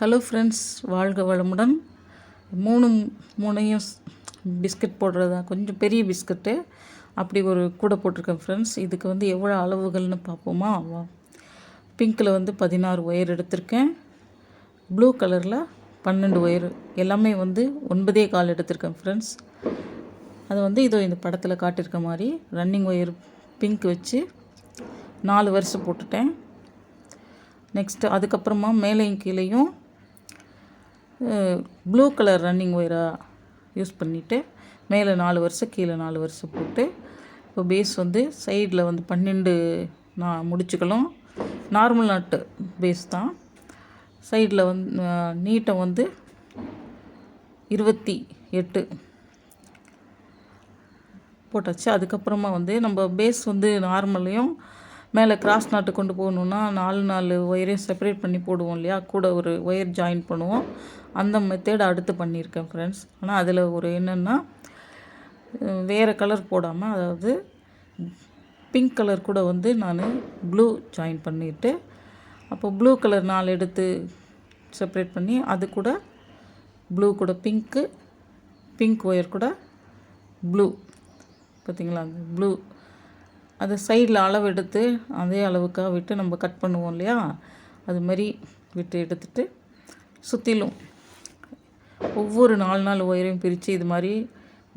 Hello friends வாழ்க வளமுடன். மூணு மூணையும் ஸ்- பிஸ்கட் போடுறதா? கொஞ்சம் பெரிய பிஸ்கட்டு. அப்படி ஒரு கூடை போட்டிருக்கேன் ஃப்ரெண்ட்ஸ் இதுக்கு வந்து எவ்வளோ அளவுகள்னு பார்ப்போமா? வா. பிங்க்கில் வந்து பதினாறு ஒயர் எடுத்திருக்கேன். ப்ளூ கலரில் பன்னெண்டு ஒயர் எல்லாமே வந்து ஒன்பதே கால் எடுத்திருக்கேன் ஃப்ரெண்ட்ஸ் அது வந்து இதோ இந்த படத்தில் காட்டியிருக்க மாதிரி ரன்னிங் ஒயர் பிங்க் வச்சு நாலு வருஷம் போட்டுட்டேன். நெக்ஸ்ட்டு அதுக்கப்புறமா மேலேயும் கீழேயும் ப்ளூ கலர் ரன்னிங் ஒயராக யூஸ் பண்ணிவிட்டு மேலே நாலு வருஷம் கீழே நாலு வருஷம் போட்டு இப்போ பேஸ் வந்து சைடில் வந்து பன்னெண்டு நான் முடிச்சுக்கலாம் நார்மல் நாட்டு பேஸ் தான். சைடில் வந்து நீட்டம் வந்து இருபத்தி எட்டு போட்டாச்சு. அதுக்கப்புறமா வந்து நம்ம பேஸ் வந்து நார்மலையும் மேலே கிராஸ் நாட்டு கொண்டு போகணுன்னா நாலு நாலு ஒயரையும் செப்பரேட் பண்ணி போடுவோம் இல்லையா? கூட ஒரு ஒயர் ஜாயின் பண்ணுவோம். அந்த மெத்தேட் அடுத்து பண்ணியிருக்கேன் ஃப்ரெண்ட்ஸ் ஆனால் அதில் ஒரு என்னென்னா வேறு கலர் போடாமல் அதாவது பிங்க் கலர் கூட வந்து நான் ப்ளூ ஜாயின் பண்ணிட்டு அப்போ ப்ளூ கலர் நாலு எடுத்து செப்பரேட் பண்ணி அது கூட ப்ளூ கூட பிங்க்கு பிங்க் ஒயர் கூட ப்ளூ பார்த்தீங்களா ப்ளூ அதை சைடில் அளவு எடுத்து அதே அளவுக்காக விட்டு நம்ம கட் பண்ணுவோம் இல்லையா? அது மாதிரி விட்டு எடுத்துட்டு சுற்றிலும் ஒவ்வொரு நாலு நாள் ஒயரையும் பிரித்து இது மாதிரி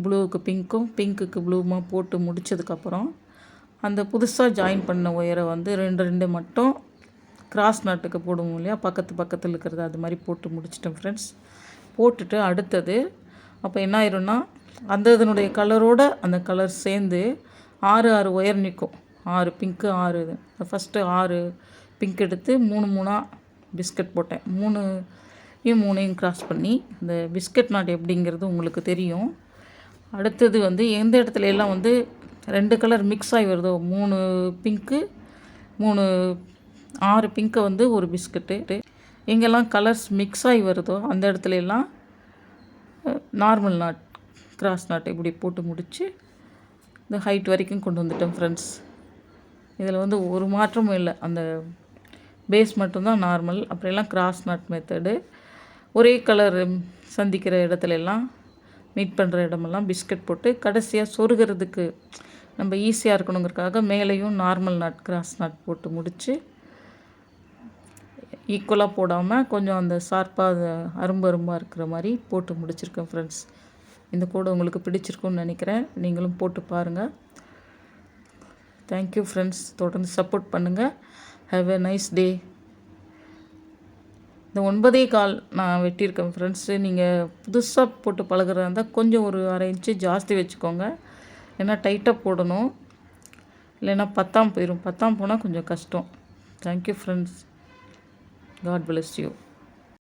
ப்ளூவுக்கு பிங்க்கும் பிங்க்குக்கு ப்ளூமா போட்டு முடிச்சதுக்கப்புறம் அந்த புதுசாக ஜாயின் பண்ண ஒயரை வந்து ரெண்டு ரெண்டு மட்டும் கிராஸ் நாட்டுக்கு போடுவோம் இல்லையா? பக்கத்து பக்கத்தில் இருக்கிறது அது மாதிரி போட்டு முடிச்சிட்டேன் ஃப்ரெண்ட்ஸ் போட்டுட்டு அடுத்தது அப்போ என்ன ஆயிரும்னா அந்த இதனுடைய கலரோட அந்த கலர் சேர்ந்து ஆறு ஆறு ஒயர் நிற்கும். ஆறு பிங்க்கு ஆறு இது. ஃபஸ்ட்டு ஆறு பிங்க் எடுத்து மூணு மூணாக பிஸ்கட் போட்டேன். மூணு மூணையும் கிராஸ் பண்ணி இந்த பிஸ்கட் நாட் எப்படிங்கிறது உங்களுக்கு தெரியும். அடுத்தது வந்து எந்த இடத்துல எல்லாம் வந்து ரெண்டு கலர் மிக்ஸ் ஆகி வருதோ மூணு பிங்க்கு மூணு ஆறு பிங்க்கை வந்து ஒரு பிஸ்கட்டு எங்கெல்லாம் கலர்ஸ் மிக்ஸ் ஆகி வருதோ அந்த இடத்துல எல்லாம் நார்மல் நாட் கிராஸ் நாட் இப்படி போட்டு முடித்து இந்த ஹைட் வரைக்கும் கொண்டு வந்துட்டேன் ஃப்ரெண்ட்ஸ் இதில் வந்து ஒரு மாற்றமும் இல்லை. அந்த பேஸ் மட்டும்தான் நார்மல் அப்புறம் கிராஸ் நாட் மெத்தடு ஒரே கலர் சந்திக்கிற இடத்துல எல்லாம் மீட் பண்ணுற இடமெல்லாம் பிஸ்கட் போட்டு கடைசியாக சொருகிறதுக்கு நம்ம ஈஸியாக இருக்கணுங்கிறதுக்காக மேலேயும் நார்மல் நாட் கிராஸ் நாட் போட்டு முடித்து ஈக்குவலாக போடாமல் கொஞ்சம் அந்த ஷார்ப்பாக அரும்பு அரும்பாக இருக்கிற மாதிரி போட்டு முடிச்சிருக்கேன் ஃப்ரெண்ட்ஸ் இந்த கூட உங்களுக்கு பிடிச்சிருக்கும்னு நினைக்கிறேன். நீங்களும் போட்டு பாருங்கள் தேங்க்யூ ஃப்ரெண்ட்ஸ் தொடர்ந்து சப்போர்ட் பண்ணுங்கள் ஹாவ் எ நைஸ் டே இந்த ஒன்பதே கால் நான் வெட்டியிருக்கேன் ஃப்ரெண்ட்ஸு நீங்கள் புதுசாக போட்டு பழகிறதா இருந்தால் கொஞ்சம் ஒரு அரை இன்ச்சு ஜாஸ்தி வச்சுக்கோங்க. ஏன்னா டைட்டாக போடணும். இல்லைன்னா பத்தாம் போயிடும் பத்தாம் போனால் கொஞ்சம் கஷ்டம். Thank you friends God bless you